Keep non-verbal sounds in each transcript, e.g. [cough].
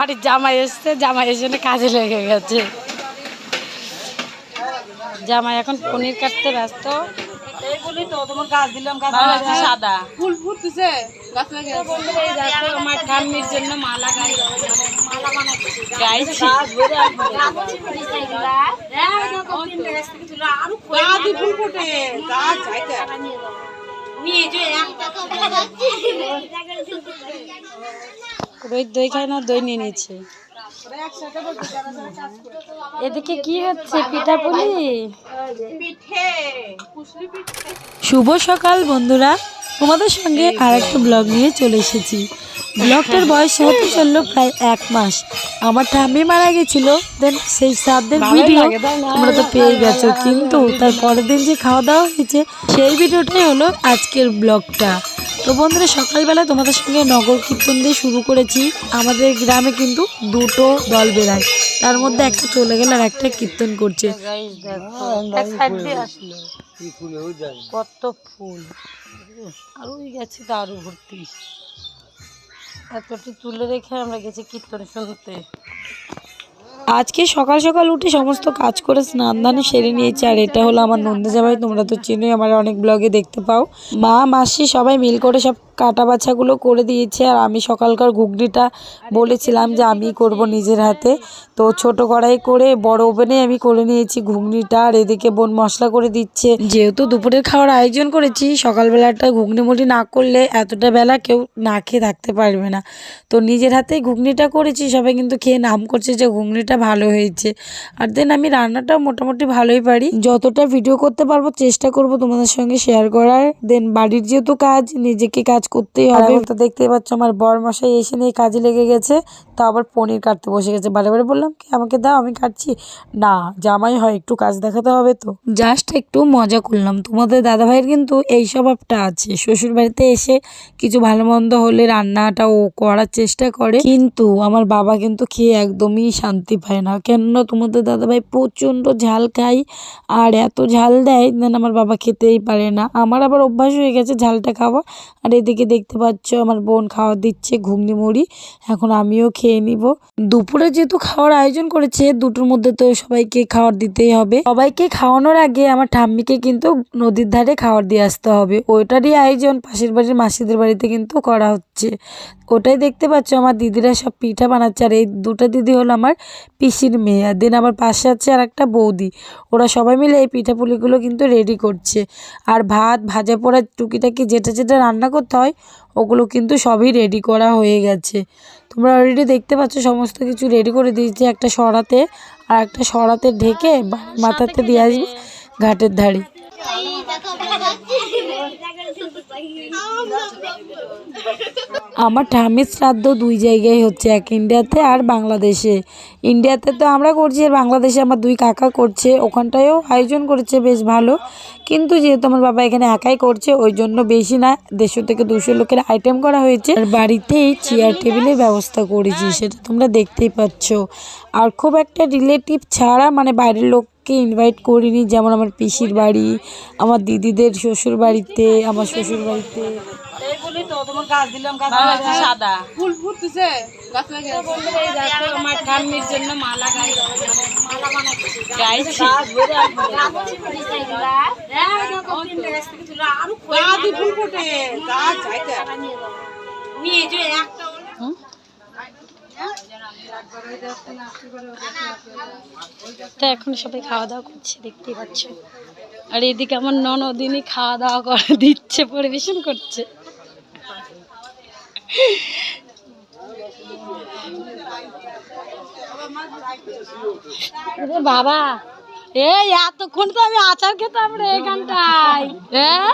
বাড়ির জামাই এসছে জামাই এর জন্য কাজে লেগে গেছে। জামাই এখন পনির কাটতে ব্যস্ত। [laughs] রোহিত দই খায় না দই নিয়ে নিচ্ছে এদিকে কি হচ্ছে পিঠাপুলি শুভ সকাল বন্ধুরা। তোমাদের সঙ্গে আর একটা ব্লগ নিয়ে চলে এসেছি। ব্লগটার বয়স হতে চলল প্রায় এক মাস। আমার ঠাম্মি মারা গেছিল দেন সেই শ্রাদ্ধের ভিডিও তোমরা তো পেয়ে গেছো। কিন্তু তার পরের দিন যে খাওয়া দাওয়া হয়েছে সেই ভিডিওটাই হলো আজকের ব্লগটা। তো বন্ধুরা, সকালবেলা তোমাদের সঙ্গে নগর কীর্তন দিয়ে শুরু করেছি। আমাদের গ্রামে কিন্তু দুটো দল বেরায় তার মধ্যে একটা চলে গেল আর একটা কীর্তন করছে। কত ফুল। আর ওই গেছে আরও ভর্তি। এতটি তুলে রেখে আমরা গেছি কীর্তন শুনতে। আজকে সকাল সকাল উঠে সমস্ত কাজ করে স্নান দান সেরে নিয়েছি, আর এটা হলো আমার নন্দে জামাই তোমরা তো চিনোই, আমার অনেক ব্লগে দেখতে পাও। মা, মাসি সবাই মিল করে সব কাটা বাছাগুলো করে দিয়েছে। আর আমি সকালকার ঘুগনিটা বলেছিলাম যে আমি করব নিজের হাতে। তো ছোট কড়াই করে বড় ওভেনে আমি করে নিয়েছি ঘুগনিটা। আর এদিকে বোন মশলা করে দিচ্ছে। যেহেতু দুপুরের খাওয়ার আয়োজন করেছি, সকালবেলাটা ঘুগনি মুড়ি না করলে এতটা বেলা কেউ না খেয়ে থাকতে পারবে না। তো নিজের হাতেই ঘুগনিটা করেছি। সবাই কিন্তু খেয়ে নাম করছে যে ঘুগনিটা ভালো হয়েছে। আর দেন আমি রান্নাটাও মোটামুটি ভালোই পারি। যতটা ভিডিও করতে পারব, চেষ্টা করব তোমাদের সঙ্গে শেয়ার করার। দেন বাড়ির যেহেতু কাজ, নিজেকে কাজ করতেই হবে তো দেখতেই পাচ্ছ আমার বর মশাই এসে নিয়ে কাজে লেগে গেছে। তো আবার পনির কাটতে বসে গেছে। বারে বারে বললাম কি আমাকে দাও আমি কাটছি। না জামাই হয় একটু কাজ দেখাতে হবে তো। জাস্ট একটু মজা করলাম। তোমাদের দাদাভাইয়ের কিন্তু এই স্বভাবটা আছে। শ্বশুর বাড়িতে এসে কিছু ভালো মন্দ হলে রান্নাটা ও করার চেষ্টা করে। কিন্তু আমার বাবা কিন্তু খেয়ে একদমই শান্তি পায় না। কেননা তোমাদের দাদাভাই প্রচণ্ড ঝাল খায় আর এত ঝাল দেয় দেন আমার বাবা খেতেই পারে না। আমার আবার অভ্যাস হয়ে গেছে ঝালটা খাওয়া। আর এদিকে দেখতে পাচ্ছ আমার বোন খাওয়া দিচ্ছে ঘুগনি মুড়ি। এখন আমিও খেয়ে নিব। দুপুরে যেহেতু খাওয়ার আয়োজন করেছে, দুটোর মধ্যে তো সবাইকে খাওয়ার দিতেই হবে। সবাইকে খাওয়ানোর আগে আমার ঠাম্মিকে কিন্তু নদীর ধারে খাওয়ার দিয়ে আসতে হবে। ওইটারই আয়োজন পাশের বাড়ির মাসিদের বাড়িতে কিন্তু করা হচ্ছে। ওটাই দেখতে পাচ্ছ আমার দিদিরা সব পিঠা বানাচ্ছে। আর এই দুটো দিদি হলো আমার পিসির মেয়ে। আর দিন আমার পাশে আছে আর একটা বৌদি। ওরা সবাই মিলে এই পিঠাপুলিগুলো কিন্তু রেডি করছে। আর ভাত, ভাজা পোড়া টুকিটাকি যেটা যেটা রান্না করতে হয় ওগুলো কিন্তু সবই রেডি করা হয়ে গেছে। তোমরা অলরেডি দেখতে পাচ্ছ সমস্ত কিছু রেডি করে দিয়েছি একটা সরাতে আর একটা সরাতে ঢেকে মাথাতে দিয়ে আসবে ঘাটের ধারে। আমার ঠাম্মির শ্রাদ্ধ দুই জায়গায় হচ্ছে, এক ইন্ডিয়াতে আর বাংলাদেশে। ইন্ডিয়াতে তো আমরা করছি আর বাংলাদেশে আমার দুই কাকা করছে, ওখানটায়ও আয়োজন করেছে বেশ ভালো। কিন্তু যেহেতু আমার বাবা এখানে একাই করছে, ওই জন্য বেশি না, দেড়শো থেকে দুশো লোকের আইটেম করা হয়েছে। আর বাড়িতেই চেয়ার টেবিলের ব্যবস্থা করেছি, সেটা তোমরা দেখতেই পাচ্ছ। আর খুব একটা রিলেটিভ ছাড়া মানে বাইরের লোককে ইনভাইট করিনি, যেমন আমার পিসির বাড়ি, আমার দিদিদের শ্বশুর বাড়িতে আমার শ্বশুর বাড়িতে গাছ দিলাম গাছ দিলাম। সাদা। ফুল ফুটতেছে গাছ লাগে আমার ঠাম্মির জন্য মালা গাই মালা বানাচ্ছি গাইছি গাছ ফুল ফুটে। গাছ চাইতে। তো এখন সবাই খাওয়া দাওয়া করছে দেখতেই পাচ্ছ। আর এদিকে আমার ননদিনই খাওয়া দাওয়া করে দিচ্ছে পরিবেশন করছে। বাবা এই এতক্ষণ তো আমি আচার খেতাম রে এখানটায় হ্যাঁ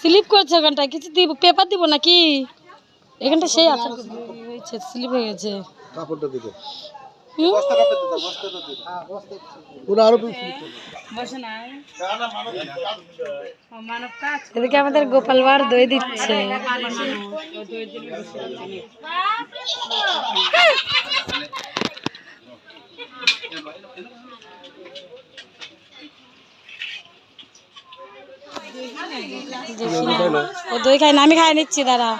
স্লিপ করছে ওখানটায় কিছু দিব, পেপার দিব নাকি? এখানটা সেই আচার স্লিপ হয়ে গেছে। কাপড়টা দিকে। এদিকে আমাদের গোপাল বার দই দিচ্ছে ও দই খাই না আমি খাই নিচ্ছি দাঁড়া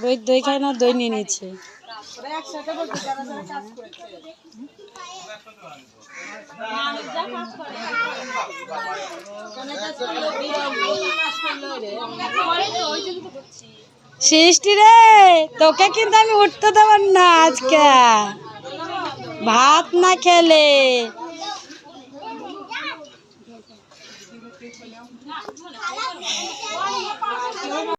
রোহিত দই খায় না দই নিয়ে নিয়েছে সৃষ্টি রে তোকে কিন্তু আমি উঠতে দেবার না আজকে। ভাত না খেলে।